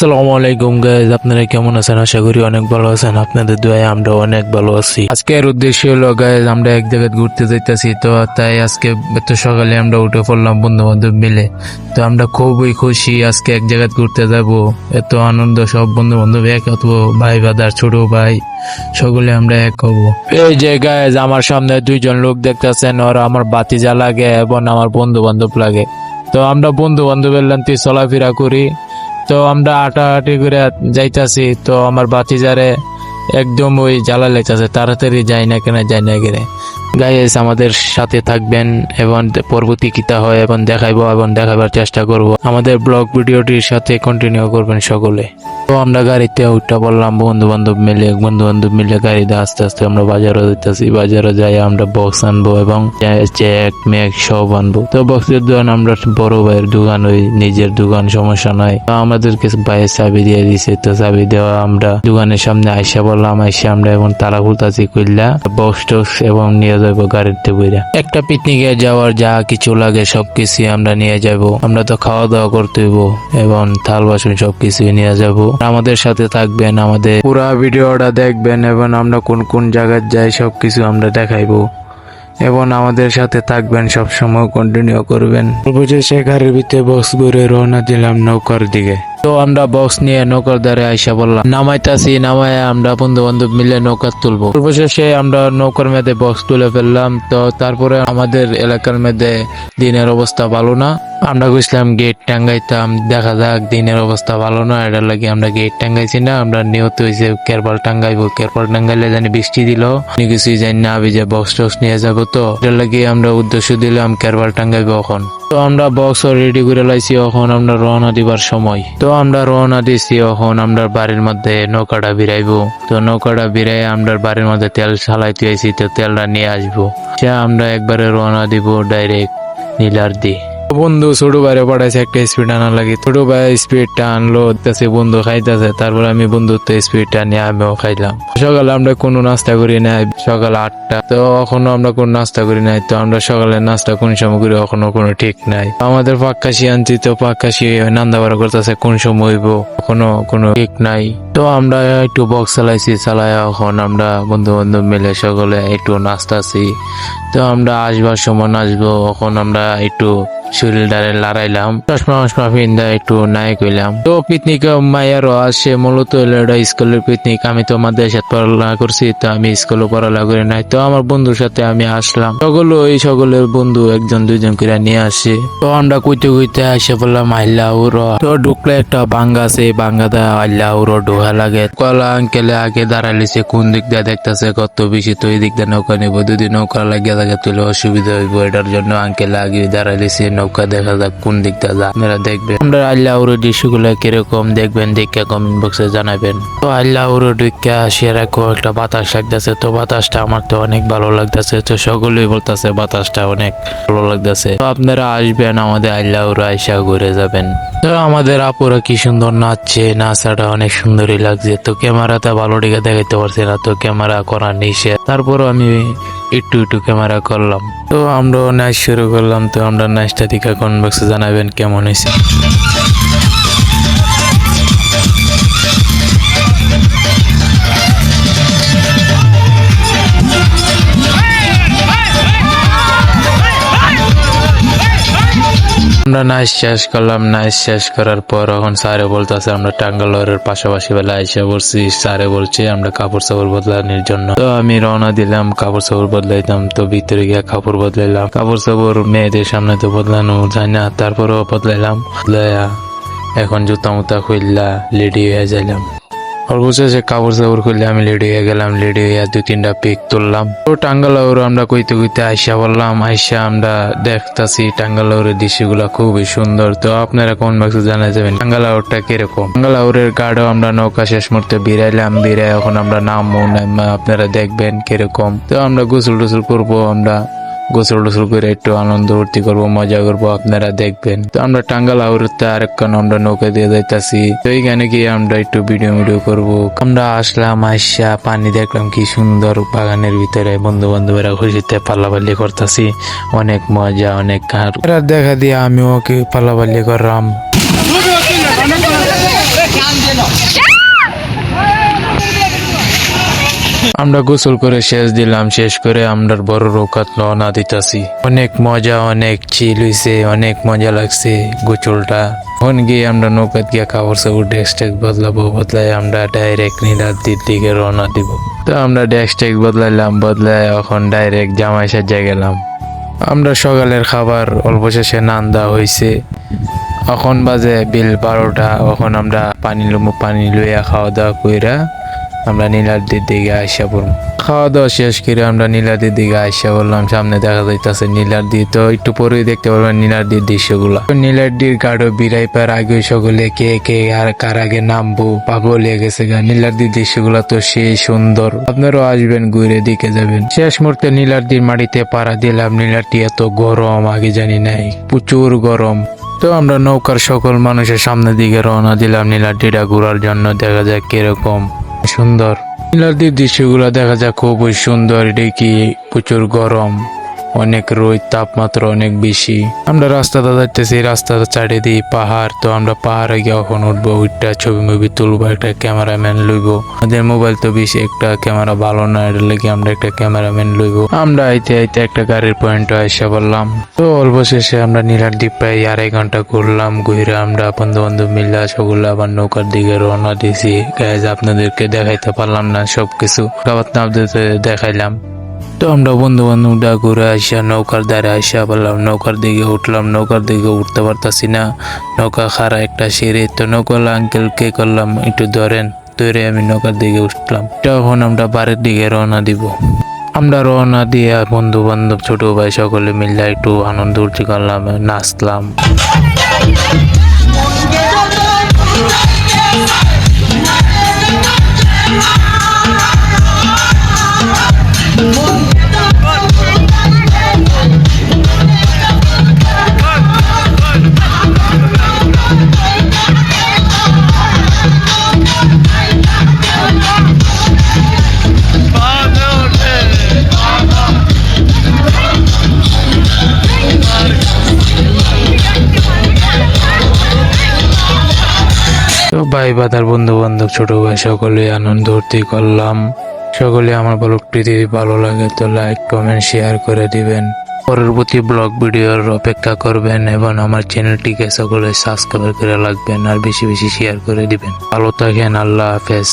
আসসালামু আলাইকুম গাইজ আপনারা কেমন আছেন? আশা করি অনেক ভালো আছেন। আপনাদের দোয়ায় আমরা অনেক ভালো আছি। আজকের উদ্দেশ্য হলো গাইজ আমরা এক জায়গায় ঘুরতে যাইতেছি, তো তাই আজকে এত সকালে আমরা উঠে পড়লাম বন্ধু বান্ধব মিলে। তো আমরা খুবই খুশি আজকে এক জায়গায় ঘুরতে যাব। এত আনন্দ, সব বন্ধু বান্ধব এক হব, ভাই বাদার ছোট ভাই, সকলে আমরা এক হব। এই যে গাইজ আমার সামনে দুইজন লোক দেখতেছেন, ওরা আমার বাতিজা লাগে এবং আমার বন্ধু বান্ধব লাগে। তো আমরা বন্ধু বান্ধবের লান্তি চলাফেরা করি। তো আমরা হাঁটাহাঁটি করে যাইতাছি, তো আমার বাতিজারে একদম ওই জ্বালা লেগেছে তাড়াতাড়ি যাই না কেনা, যাই না কেন। গাইস আমাদের সাথে থাকবেন, এবং পরবর্তী কিতা হয়, এবং দেখাইবো, এবং দেখাবার চেষ্টা করব। আমাদের ব্লগ ভিডিওটির সাথে কন্টিনিউ করবেন সকলে। তো আমরা গাড়িতে উঠটা বললাম বন্ধু বান্ধব মিলে বন্ধু বান্ধব মিলে গাড়িতে আস্তে আস্তে আমরা বাজারে দিতেছি বাজারে যাই আমরা বক্স আনব এবং চেক মেক সব আনব। তো বক্সের দোকান আমরা বড় ভাইয়ের দোকান, ওই নিজের দোকান, সমস্যা নাই। তো আমাদেরকে ভাইয়ের চাবি দিয়ে দিছে। তো চাবি দেওয়া আমরা দোকানের সামনে আইসা বললাম, আইসা আমরা এখন তালা খুলতাছি কইলা বক্স টক্স এবং নিয়ে যাব গাড়িতে বইরা। একটা পিকনিকে যাওয়ার যা কিছু লাগে সবকিছু আমরা নিয়ে যাব। আমরা তো খাওয়া দাওয়া করতে এবং থাল বাসন সবকিছু নিয়ে যাব। আমাদের সাথে থাকবেন, আমাদের পুরা ভিডিওটা দেখবেন এবং আমরা কোন কোন জায়গায় যাই সব কিছু আমরা দেখাইবো। এবং আমাদের সাথে থাকবেন সব সময় কন্টিনিউ করবেন সে গাড়ির ভিতরে বক্স ঘুরে রওনা দিলাম নৌকার দিকে। তো আমরা বক্স নিয়ে নৌকার দ্বারে আইসা বললাম, নামাইতাছি নামায় আমরা বন্ধু বান্ধব মিলে নৌকা তুলবো। অবশেষে আমরা নৌকার মধ্যে বক্স তুলে ফেললাম, তো তারপরে আমাদের এলাকার মধ্যে দিনের অবস্থা ভালো না। আমরা গেছিলাম গেট টাঙ্গাইতাম, দেখা যাক দিনের অবস্থা ভালো না, এটার লাগে আমরা গেট টাঙ্গাইছি না, আমরা নিহত হয়েছে কেরপাল টাঙ্গাইবো। কেরপাল টাঙ্গাইলে জানি বৃষ্টি দিল কিছুই জানি না আবি যে বক্স টক্স নিয়ে যাব তো, এটার লাগে আমরা উদ্দেশ্য দিলাম কেরপাল টাঙ্গাইবো এখন। তো আমরা বক্স রেডি করে লাইছি, এখন আমরা রওনা দিবার সময়। তো আমরা রওনা দিছি এখন আমরা বাড়ির মধ্যে নৌকাটা বিরাইবো। তো নৌকাটা বিরাই আমরা বাড়ির মধ্যে তেল সালাইতে আইছি তো তেলটা নিয়ে আসব। সে আমরা একবারে রওনা দিব ডাইরেক্ট নীলার দি বন্ধু, ছোট ভাইরে পাঠাইছে একটা স্পিড আনা লাগে। ছোট ভাই স্পিডটা আনলো তাছে বন্ধু খাইতেছে। তারপর আমি বন্ধুত্ব স্পিডটা নিয়ে আমিও খাইলাম। সকালে আমরা কোনো নাস্তা করি নাই, সকাল আটটা। তো এখনও আমরা কোনো নাস্তা করি নাই, তো আমরা সকালে নাস্তা কোন সময় করি এখনও কোনো ঠিক নাই। আমাদের পাক্কাশি আনছি, তো পাক্কাশি নান্দাবাড়া করতেছে কোন সময় হইব, এখনও কোনো ঠিক নাই। তো আমরা একটু বক্স চালাইছি চালাই এখন আমরা বন্ধু বান্ধব মিলে সকলে একটু নাচতাছি তো আমরা আসবার সময় নাচবো, এখন আমরা একটু শরীরটারে লড়াইলাম। চশমা মশমা পিন্দা একটু নাই কইলাম তো পিকনিক মায়েরও আসে মূলত এটা স্কুলের পিকনিক। আমি তো সাথে পড়ালেখা করছি, তো আমি স্কুলে পড়ালেখা করি নাই। তো আমার বন্ধুর সাথে আমি আসলাম। সকলে ওই সকলের বন্ধু একজন, দুইজন করে নিয়ে আসে। তো আমরা কইতে কইতে আসে বললাম আল্লাহ উর তো ঢুকলে একটা বাঙ্গা আছে বাঙ্গাটা আল্লাহ উর ঢোকা লাগে। কলা আঙ্কেলে আগে দাঁড়াইছে কোন দিক দিয়ে দেখতেছে, কত বেশি তো এই দিক দিয়ে নৌকা নিব, যদি নৌকা লাগিয়ে থাকে তুলে অসুবিধা হইব, এটার জন্য আঙ্কেল আগে দাঁড়াইছে নৌকা দেখা যাক কোন দিকটা যা আপনারা দেখবেন। আমরা আল্লাহ দৃশ্যগুলো কীরকম দেখবেন, দেখে কমেন্ট বক্সে জানাবেন। তো আল্লাহ ডিকা রাখো, একটা বাতাস লাগতেছে। তো বাতাসটা আমার তো অনেক ভালো লাগতেছে। তো সকলেই বলতেছে, বাতাসটা অনেক ভালো লাগতেছে। তো আপনারা আসবেন, আমাদের আল্লাহ আইসা ঘুরে যাবেন। তো আমাদের আপুরা কি সুন্দর নাচছে, নাচাটা অনেক সুন্দরই লাগছে। তো ক্যামেরা তো ভালো দিকে দেখাইতে পারছে না, তো ক্যামেরা করা নিষেধ। তারপরও আমি একটু একটু ক্যামেরা করলাম। তো আমরা নাচ শুরু করলাম, তো আমরা নাচটা দিকে কোন বক্সে জানাবেন কেমন হয়েছে। আমরা নাচ শেষ করলাম, নাইস শেষ করার পর এখন স্যারে বলতেছে, আমরা টাঙ্গালোরের পাশাপাশি বেলা এসে পড়ছি। স্যারে বলছে, আমরা কাপড় চাপড় বদলানোর জন্য। তো আমি রওনা দিলাম কাপড় চাপড় বদলাইতাম, তো ভিতরে গিয়ে কাপড় বদলাইলাম। কাপড় চাপড় মেয়েদের সামনে তো বদলানো যায় না, তারপরেও বদলাইলাম। বদলাইয়া এখন জুতা মুতা খুললা লেডি হয়ে যাইলাম। অবশেষে কাপড় চাপড় খুললে আমি লেডি হয়ে গেলাম, লেডি হয়ে দুই তিনটা পিক তুললাম। তো টাঙ্গালোর আমরা কইতে কইতে আইসা বললাম, আইসা আমরা দেখতাছি টাঙ্গালোরের দৃশ্যগুলো খুবই সুন্দর। তো আপনারা কোন বক্সে জানা যাবেন টাঙ্গালোরটা কীরকম। টাঙ্গালোরের গাড়ও আমরা নৌকা শেষ মুহূর্তে বিরাইলাম, বিরাই এখন আমরা নামবো, নামা আপনারা দেখবেন কীরকম। তো আমরা গোসল টোসল করব, আমরা গোসল টোসল করে একটু আনন্দ ভর্তি করব মজা করব আপনারা দেখবেন তো আমরা টাঙ্গাল আউরতে আরেকখান আমরা নৌকা দিয়ে যাইতাছি তো এইখানে গিয়ে আমরা একটু ভিডিও ভিডিও করব আমরা আসলাম আসা পানি দেখলাম কি সুন্দর বাগানের ভিতরে বন্ধু বান্ধবেরা খুশিতে পাল্লাপাল্লি করতেছি অনেক মজা অনেক কার দেখা দিয়ে আমি ওকে পাল্লাপাল্লি করলাম আমরা গোসল করে শেষ দিলাম, শেষ করে আমরা বড় রোকাত রওনা দিতাছি। অনেক মজা, অনেক চিল হইছে, অনেক মজা লাগছে গোসলটা। এখন গিয়ে আমরা নৌকাত গিয়ে কাপড় সাপড় ডেস্ক টেক বদলাবো বদলাই আমরা ডাইরেক্ট নীলাদ্রির দিকে রওনা দিব। তো আমরা ডেস্ক টেক বদলাইলাম বদলাই এখন ডাইরেক্ট জামাই সাজ্জা গেলাম। আমরা সকালের খাবার অল্প শেষে নান দেওয়া হয়েছে এখন বাজে বিল বারোটা, এখন আমরা পানি লুমু, পানি লইয়া খাওয়া দাওয়া কইরা আমরা নীলাদ্রির দিকে আইসা পড়লাম খাওয়া দাওয়া শেষ করে আমরা নীলাদ্রির দিকে আইসা বললাম সামনে দেখা যাইতেছে নীলাদ্রি তো একটু পরেই দেখতে পারবেন নীলাদ্রির দৃশ্যগুলা। তো নীলাদ্রির গাঢ় বিরাই পার আগে সকলে কে কে আর কার আগে নামবো, পাগল হয়ে গেছে গা। নীলাদ্রির দৃশ্যগুলা তো সেই সুন্দর। আপনারাও আসবেন, ঘুরে দিকে যাবেন। শেষ মুহূর্তে নীলাদ্রির মাটিতে পাড়া দিলাম। নীলাদ্রি এত গরম, আগে জানি নাই। প্রচুর গরম। তো আমরা নৌকার সকল মানুষের সামনের দিকে রওনা দিলাম। নীলাদ্রিটা ঘুরার জন্য দেখা যাক কীরকম সুন্দর। নীলাদ্রির দৃশ্যগুলো দেখা যাক খুবই সুন্দর। এটি কি প্রচুর গরম। অনেক রোদ, তাপমাত্রা অনেক বেশি। আমরা রাস্তাটা যাইতেছি রাস্তাটা চারিদিকে পাহাড়, তো আমরা পাহাড়ে গিয়ে এখন উঠবো উঠটা ছবি মুভি তুলবো, একটা ক্যামেরাম্যান লইবো। আমাদের মোবাইল তো বেশি, একটা ক্যামেরা ভালো না এটা লেগে আমরা একটা ক্যামেরাম্যান লইবো। আমরা আইতে আইতে একটা গাড়ির পয়েন্ট এসে বললাম তো অল্প শেষে আমরা নীলার দ্বীপ প্রায় আড়াই ঘণ্টা ঘুরলাম, ঘুরে আমরা বন্ধু বান্ধব মিলে সকলে আবার নৌকার দিকে রওনা দিয়েছি। আপনাদেরকে দেখাইতে পারলাম না সবকিছু। আপনাদের দেখাইলাম। তো আমরা বন্ধু বান্ধবরা ঘুরে আসা নৌকার দ্বারে আসা বললাম, নৌকার দিকে উঠলাম, নৌকার দিকে উঠতে পারতাছি না। নৌকা খারা একটা সিঁড়ি, তো নৌকালা আঙ্কেল কে করলাম, একটু ধরেন, ধরে আমি নৌকার দিকে উঠলাম। তখন আমরা বাড়ির দিকে রওনা দিব। আমরা রওনা দিয়ে বন্ধু বান্ধব ছোট ভাই সকলে মিলে একটু আনন্দ উঠতে করলাম, নাচলাম। ভাই বাদার বন্ধু বান্ধব ছোট ভাই সকলে আনন্দ ভর্তি করলাম। সকলে আমার ব্লগটি ভালো লাগে তো লাইক কমেন্ট শেয়ার করে দিবেন। পরবর্তী ব্লগ ভিডিওর অপেক্ষা করবেন এবং আমার চ্যানেলটিকে সকলে সাবস্ক্রাইব করে রাখবেন আর বেশি বেশি শেয়ার করে দিবেন। ভালো থাকেন, আল্লাহ হাফেজ।